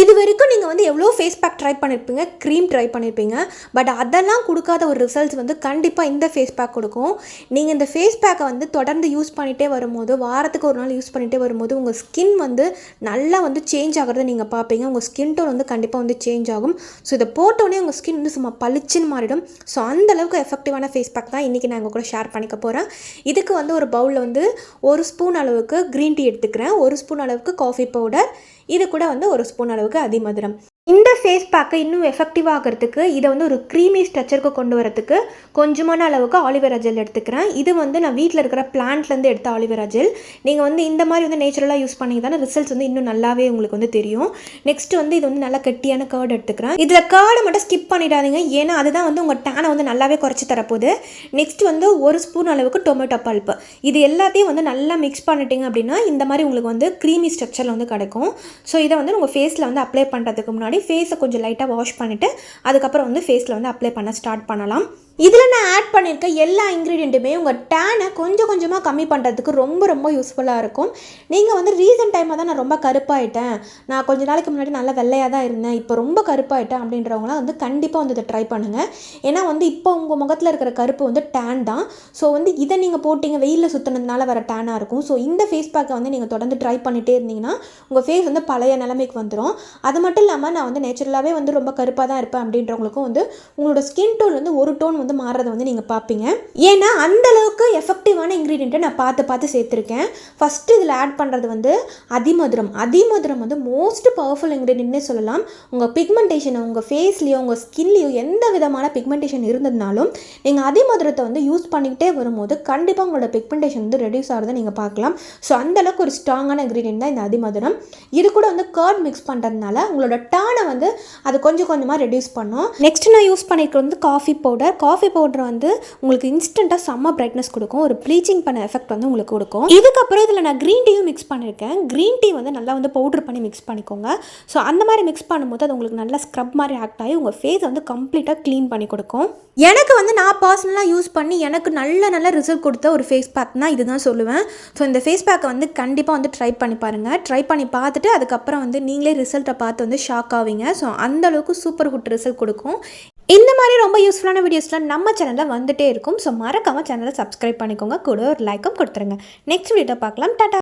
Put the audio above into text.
இது வரைக்கும் நீங்கள் வந்து எவ்வளோ ஃபேஸ் பேக் ட்ரை பண்ணியிருப்பீங்க க்ரீம் ட்ரை பண்ணியிருப்பீங்க பட் அதெல்லாம் கொடுக்காத ஒரு ரிசல்ட்ஸ் வந்து கண்டிப்பாக இந்த ஃபேஸ் பேக் கொடுக்கும். நீங்கள் இந்த ஃபேஸ் பேக்கை வந்து தொடர்ந்து யூஸ் பண்ணிகிட்டே வரும்போது வாரத்துக்கு ஒரு நாள் யூஸ் பண்ணிகிட்டே வரும்போது உங்கள் ஸ்கின் வந்து நல்லா வந்து சேஞ்ச் ஆகிறத நீங்கள் பார்ப்பீங்க. உங்கள் ஸ்கின் டோன் வந்து கண்டிப்பாக வந்து சேஞ்ச் ஆகும். ஸோ இதை போட்டோடனே உங்கள் ஸ்கின் வந்து சும்மா பளிச்சுன்னு மாறிடும். ஸோ அந்த அளவுக்கு எஃபெக்டிவான ஃபேஸ் பேக் தான் இன்றைக்கி நான் உங்கள் கூட ஷேர் பண்ணிக்க போகிறேன் இதுக்கு வந்து ஒரு பவுலில் வந்து ஒரு ஸ்பூன் அளவுக்கு க்ரீன் டீ எடுத்துக்கிறேன். ஒரு ஸ்பூன் அளவுக்கு காஃபி பவுடர் இது கூட வந்து ஒரு ஸ்பூன் அளவுக்கு அதிமதுரம். இந்த ஃபேஸ் பேக்கை இன்னும் எஃபெக்டிவ் ஆகிறதுக்கு இதை வந்து ஒரு க்ரீமி ஸ்ட்ரக்சருக்கு கொண்டு வரதுக்கு கொஞ்சமான அளவுக்கு ஆலிவேரா ஜெல் எடுத்துக்கிறேன். இது வந்து நான் வீட்டில் இருக்கிற பிளான்ட்லேருந்து எடுத்த ஆலிவேரா ஜெல் நீங்கள் வந்து இந்த மாதிரி வந்து நேச்சுரலாக யூஸ் பண்ணிங்க தானே ரிசல்ட்ஸ் வந்து இன்னும் நல்லாவே உங்களுக்கு வந்து தெரியும். நெக்ஸ்ட் வந்து இது வந்து நல்லா கெட்டியான கேர்டு எடுத்துக்கிறேன். இதில் கேர்டை மட்டும் ஸ்கிப் பண்ணிடாதீங்க. ஏன்னா அதுதான் வந்து உங்கள் டேனை வந்து நல்லாவே குறைச்சி தரப்போகுது. நெக்ஸ்ட் வந்து ஒரு ஸ்பூன் அளவுக்கு டொமேட்டோ பல்ப்பு இது எல்லாத்தையும் வந்து நல்லா மிக்ஸ் பண்ணிட்டீங்க அப்படின்னா இந்த மாதிரி உங்களுக்கு வந்து க்ரீமி ஸ்ட்ரக்சரில் வந்து கிடைக்கும். ஸோ இதை வந்து உங்கள் ஃபேஸில் வந்து அப்ளை பண்ணுறதுக்கு முன்னாடி ஃபேஸை கொஞ்சம் லைட்டாக வாஷ் பண்ணிவிட்டு அதுக்கப்புறம் வந்து ஃபேஸில் வந்து அப்ளை பண்ண ஸ்டார்ட் பண்ணலாம். இதில் நான் ஆட் பண்ணியிருக்க எல்லா இன்க்ரீடியண்ட்டுமே உங்கள் டேனை கொஞ்சம் கொஞ்சமாக கம்மி பண்ணுறதுக்கு ரொம்ப ரொம்ப யூஸ்ஃபுல்லாக இருக்கும். நீங்கள் வந்து ரீசன்ட் டைமாக தான் நான் ரொம்ப கருப்பாயிட்டேன். நான் கொஞ்ச நாளைக்கு முன்னாடி நல்லா வெள்ளையாக தான் இருந்தேன். இப்போ ரொம்ப கருப்பாயிட்டேன் அப்படின்றவங்களாம் வந்து கண்டிப்பாக வந்து இதை ட்ரை பண்ணுங்கள் ஏன்னா வந்து இப்போ உங்கள் முகத்தில் இருக்கிற கருப்பு வந்து டேன் தான். ஸோ வந்து இதை நீங்கள் போட்டிங்க வெயிலில் சுற்றினதுனால வர டேனாக இருக்கும். ஸோ இந்த ஃபேஸ் பேக்கை வந்து நீங்கள் தொடர்ந்து ட்ரை பண்ணிகிட்டே இருந்தீங்கன்னா உங்கள் ஃபேஸ் வந்து பழைய நிலைமைக்கு வந்துடும் அது மட்டும் இல்லாமல் நான் வந்து நேச்சுரலாகவே வந்து ரொம்ப கருப்பாக தான் இருப்பேன் அப்படின்றவங்களுக்கும் வந்து உங்களோட ஸ்கின் டோன் வந்து ஒரு டோன் வந்து மாறுறதை வந்து நீங்கள் பார்ப்பீங்க ஏன்னா அந்தளவுக்கு எஃபெக்டிவான இன்க்ரீடியண்ட்டை நான் பார்த்து பார்த்து சேர்த்துருக்கேன். ஃபஸ்ட்டு இதில் ஆட் பண்ணுறது வந்து அதிமதுரம். அதிமதுரம் வந்து மோஸ்ட் பவர்ஃபுல் இன்க்ரீடியன்ட்னே சொல்லலாம். உங்கள் பிக்மெண்டேஷனை உங்கள் ஃபேஸ்லேயோ உங்கள் ஸ்கின்லேயோ எந்த விதமான பிக்மெண்டேஷன் இருந்ததுனாலும் நீங்கள் அதிமதுரத்தை வந்து யூஸ் பண்ணிக்கிட்டே வரும்போது கண்டிப்பாக உங்களோட பிக்மெண்டேஷன் வந்து ரெடியூஸ் ஆகிறத நீங்கள் பார்க்கலாம். ஸோ அந்தளவுக்கு ஒரு ஸ்ட்ராங்கான இன்க்ரீடியன்ட் தான் இந்த அதிமதுரம். இது கூட வந்து கர்ட் மிக்ஸ் பண்ணுறதுனால உங்களோட டானை வந்து அது கொஞ்சம் கொஞ்சமாக ரெடியூஸ் பண்ணும். நெக்ஸ்ட் நான் யூஸ் பண்ணிக்கிறது வந்து காஃபி பவுடர் காஃபி பவுடர் வந்து உங்களுக்கு இன்ஸ்டண்ட்டாக செம்ம பிரைட்னஸ் கொடுக்கும். ஒரு ப்ளீச்சிங் பண்ண எஃபெக்ட் வந்து உங்களுக்கு கொடுக்கும். இதுக்கப்புறம் இதில் நான் க்ரீன் டீயும் மிக்ஸ் பண்ணியிருக்கேன் க்ரீன் டீ வந்து நல்லா வந்து பவுடர் பண்ணி மிக்ஸ் பண்ணிக்கோங்க. ஸோ அந்த மாதிரி மிக்ஸ் பண்ணும்போது அது உங்களுக்கு நல்லா ஸ்க்ரப் மாதிரி ஆக்ட் ஆகி உங்கள் ஃபேஸ் வந்து கம்ப்ளீட்டாக க்ளீன் பண்ணி கொடுக்கும். எனக்கு வந்து நான் பர்சனலாக யூஸ் பண்ணி எனக்கு நல்ல நல்ல ரிசல்ட் கொடுத்த ஒரு ஃபேஸ் பேக்னா இதுதான் சொல்லுவேன். ஸோ இந்த ஃபேஸ் பேக்கை வந்து கண்டிப்பாக வந்து ட்ரை பண்ணி பாருங்கள் ட்ரை பண்ணி பார்த்துட்டு அதுக்கப்புறம் வந்து நீங்களே ரிசல்ட்டை பார்த்து வந்து ஷாக் ஆவீங்க. ஸோ அந்த அளவுக்கு சூப்பர் குட் ரிசல்ட் கொடுக்கும். இந்த மாதிரி ரொம்ப யூஸ்ஃபுல்லான வீடியோஸ்லாம் நம்ம சேனலில் வந்துட்டே இருக்கும். ஸோ மறக்காமல் சேனலை சப்ஸ்கிரைப் பண்ணிக்கோங்க. கூட ஒரு லைக்கும் கொடுத்துருங்க. நெக்ஸ்ட் வீடியோ பார்க்கலாம். டாட்டா